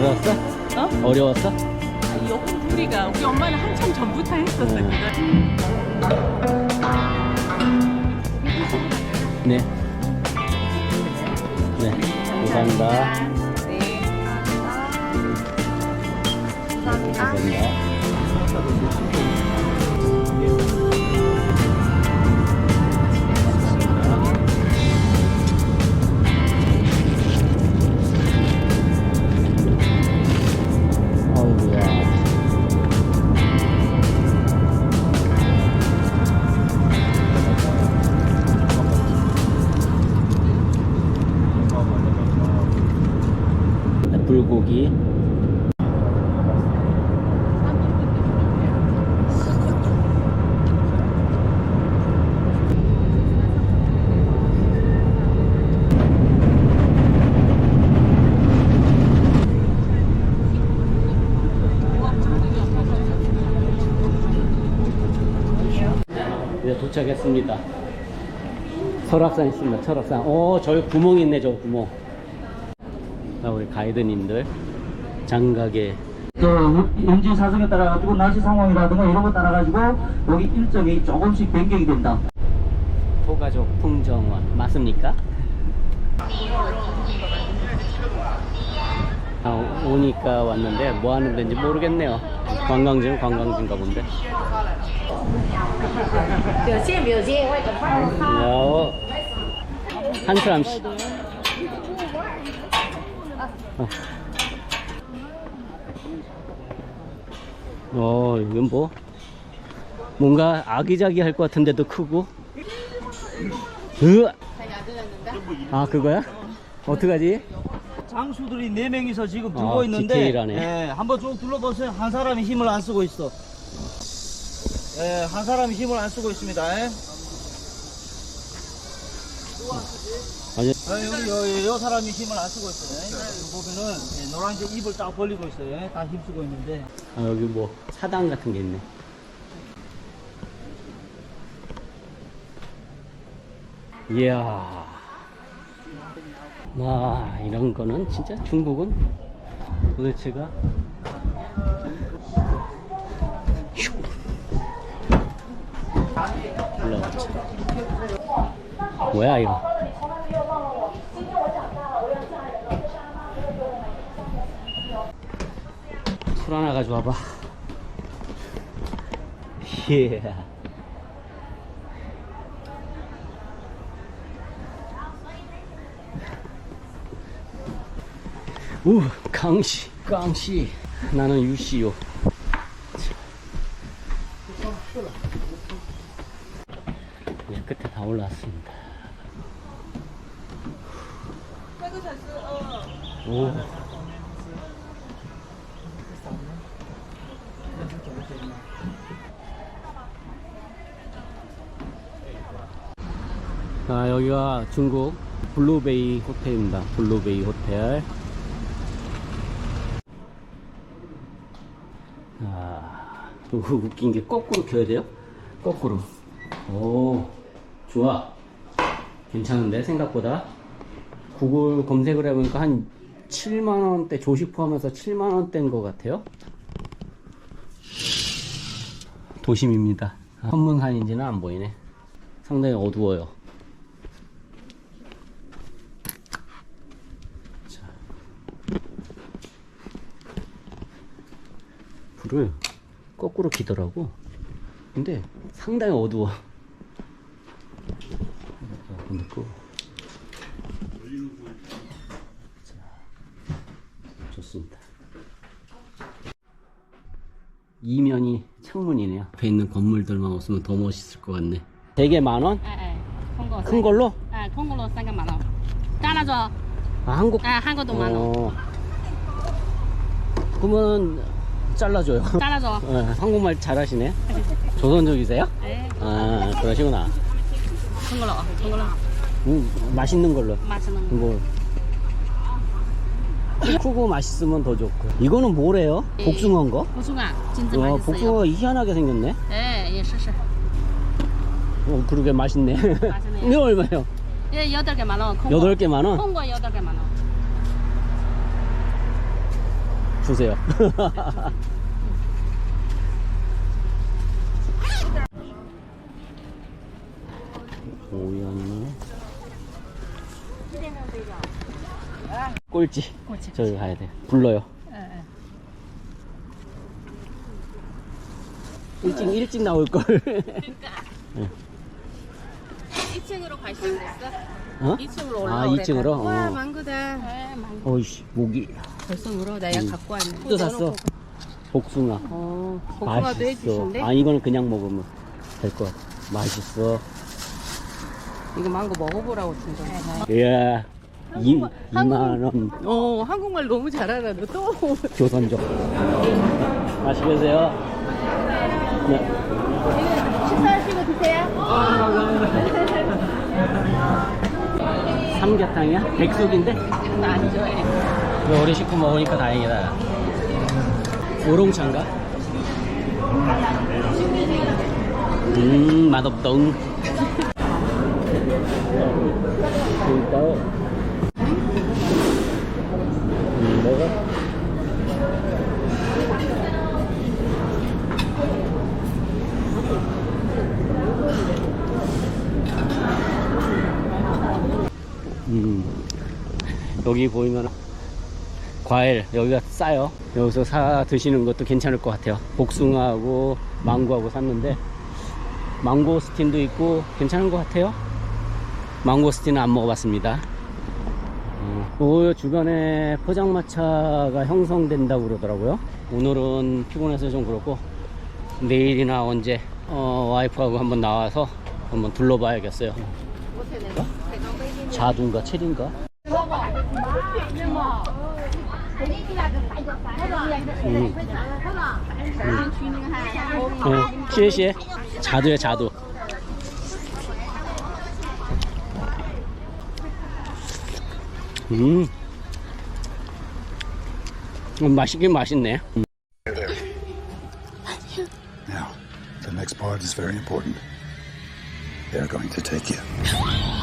어려웠어? 어? 어려웠어? 아니, 요금 부리가 우리 엄마는 한참 전부터 했었어 음. 그걸. 네. 네. 감사합니다. 네. 감사합니다. 도착했습니다. 설악산 있습니다. 설악산. 오, 저기 구멍 있네, 저 구멍. 자, 우리 가이드님들. 장각에. 그 연지 사정에 따라 가지고 날씨 상황이라든가 이런 거 따라 가지고 여기 일정이 조금씩 변경이 된다. 토가족 풍정원. 맞습니까? 아, 오니까 왔는데 뭐 하는 데인지 모르겠네요. 관광지는 관광지인가 본데. 表现表现，外个放放。 야, 한 사람씩. 어. 어, 이건 뭐? 뭔가 아기자기할 것 같은데도 크고. 으! 아, 그거야? 어떡하지? 장수들이 네 명이서 지금 아, 들고 있는데 디테일하네. 예, 한번 쭉 둘러보세요. 한 사람이 힘을 안 쓰고 있어. 예, 한 사람이 힘을 안 쓰고 있습니다. 예. 아니, 예, 여기 여 사람이 힘을 안 쓰고 있어요. 여기 보면은 예, 노란색 입을 딱 벌리고 있어요. 예, 다 힘 쓰고 있는데 아, 여기 뭐 사당 같은 게 있네. 이야. 와, 이런 거는 진짜 중국은 도대체가 슉. 뭐야, 이거? 술 하나 가져와봐. 예. 우, 강씨, 강씨. 나는 유씨요. 이제 끝에 다 올라왔습니다. 오. 아, 여기가 중국 블루베이 호텔입니다. 블루베이 호텔. 아, 웃긴 게 거꾸로 켜야 돼요? 거꾸로. 오, 좋아. 괜찮은데, 생각보다. 구글 검색을 해보니까 한 7만원대, 조식 포함해서 7만원대인 것 같아요. 도심입니다. 헌문산인지는 안 보이네. 상당히 어두워요. 자. 불을 거꾸로 키더라고. 근데 상당히 어두워. 근데 끄고. 자, 좋습니다. 이면이 창문이네요. 앞에 있는 건물들만 없으면 더 멋있을 것 같네. 대게 만원? 예, 예. 큰 걸로? 예, 네큰 걸로 싼게 만원. 잘라줘. 아 한국? 아 한국도 만원. 어. 그러면 잘라줘요. 잘라줘. 네, 한국말 잘하시네. 조선족이세요? 네아 그러시구나. 큰 걸로 큰 걸로 음, 맛있는 걸로. 맛있는 걸로 크고 맛있으면 더 좋고 이거는 뭐래요? 예. 복숭아인 거? 복숭아 진짜 와, 맛있어요 복숭아 희한하게 생겼네 예, 예, 쓰쓰 어, 그러게 맛있네 맛있네요. 이거 얼마예요? 예, 여덟 개 만원 여덟 개 만원? 콩과 여덟 개 만원 주세요 오야 꼴찌. 꼴찌. 저기 가야 돼. 불러요. 일찍 일찍 나올 걸. 2층으로 가시면 됐어? 어? 2층으로 아, 올라오래. 2층으로? 와, 어. 망고다. 망고. 어이씨, 모기. 벌써 물어. 내가 갖고 왔네. 또 샀어. 복숭아. 어, 복숭아도 맛있어. 해주신대? 아, 이거는 그냥 먹으면 될 것 같아. 맛있어. 이거 망고 먹어보라고 준 거야. 이야, 이, 2만원 어, 한국말 너무 잘하나, 너 또. 교선적. 맛있게 드세요. 네. 식사하시고 드세요. 삼계탕이야? 백숙인데? 나안 좋아해. 이거 우리 식구 먹으니까 다행이다. 우롱차인가? 음, 맛없동. 그러니까, 음, 먹어. 음, 여기 보이면 과일 여기가 싸요. 여기서 사 드시는 것도 괜찮을 것 같아요. 복숭아하고 망고하고 샀는데 망고스틴도 있고 괜찮은 것 같아요. 망고스틴은 안 먹어봤습니다. 어, 그 주변에 포장마차가 형성된다고 그러더라고요. 오늘은 피곤해서 좀 그렇고 내일이나 언제 어, 와이프하고 한번 나와서 한번 둘러봐야겠어요? 자두인가 체리인가 음. 음, 자두. 음. 음, 맛있긴 맛있네. 음. Now, the next part is very important. They're going to take you.